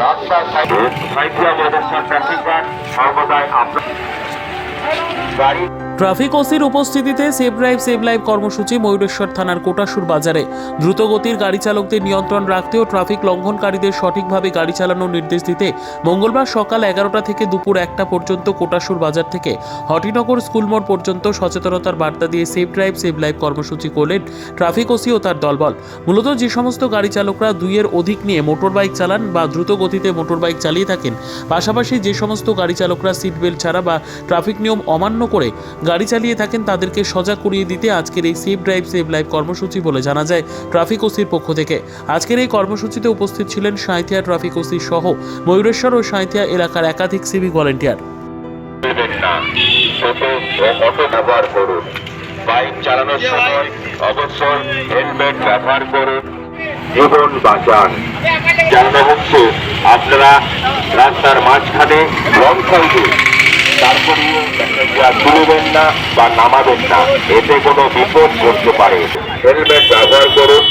রাস্তার সাইডে motorcycle traffic guard সর্বদাই আপনার গাড়ি ট্রাফিক ওসির উপস্থিতিতে সেভ ড্রাইভ, সেভ লাইভ কর্মসূচি ময়ূরেশ্বর থানার কোটাসুর বাজারে। দ্রুতগতির গাড়ি চালকদের নিয়ন্ত্রণ রাখতে ও ট্রাফিক লঙ্ঘনকারীদের সঠিকভাবে গাড়ি চালানোর নির্দেশ দিতে মঙ্গলবার সকাল এগারোটা থেকে দুপুর একটা পর্যন্ত কোটাসুর বাজার থেকে হটিনগর স্কুল মোড় পর্যন্ত সচেতনতার বার্তা দিয়ে সেভ ড্রাইভ, সেভ লাইভ কর্মসূচি করলেন ট্রাফিক ওসি ও তার দলবল। মূলত যে সমস্ত গাড়ি চালকরা দুইয়ের অধিক নিয়ে মোটর বাইক চালান বা দ্রুত গতিতে মোটর বাইক চালিয়ে থাকেন, পাশাপাশি যে সমস্ত গাড়ি চালকরা সিট বেল্ট ছাড়া বা ট্রাফিক নিয়ম অমান্য করে গাড়ি চালিয়ে থাকেন, তাদেরকে সজাগ করিয়ে দিতে আজকের এই সেভ ড্রাইভ সেভ লাইভ কর্মসূচি বলে জানা যায় ট্রাফিক ওসির পক্ষ থেকে। আজকের এই কর্মসূচিতে উপস্থিত ছিলেন সাঁইথিয়া ট্রাফিক ওসি সহ ময়ূরেশ্বর ও সাঁইথিয়া এলাকার একাধিক সিভিক ভলেন্টিয়ার। আপনারা রাস্তার মাঝখানে রং তুলবেন না বা নামাবেন না। এতে কোনো বিপদ ঘটতে পারে। হেলমেট ব্যবহার করুন।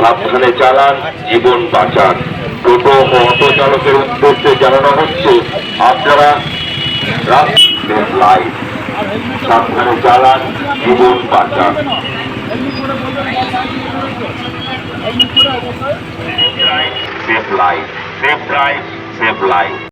সাবধানে চালান, জীবন বাঁচান। টোটো ও অটো চালকের উদ্দেশ্যে জানানো হচ্ছে, আপনারা সাবধানে চালান, জীবন বাঁচান। Safe life safe drive safe life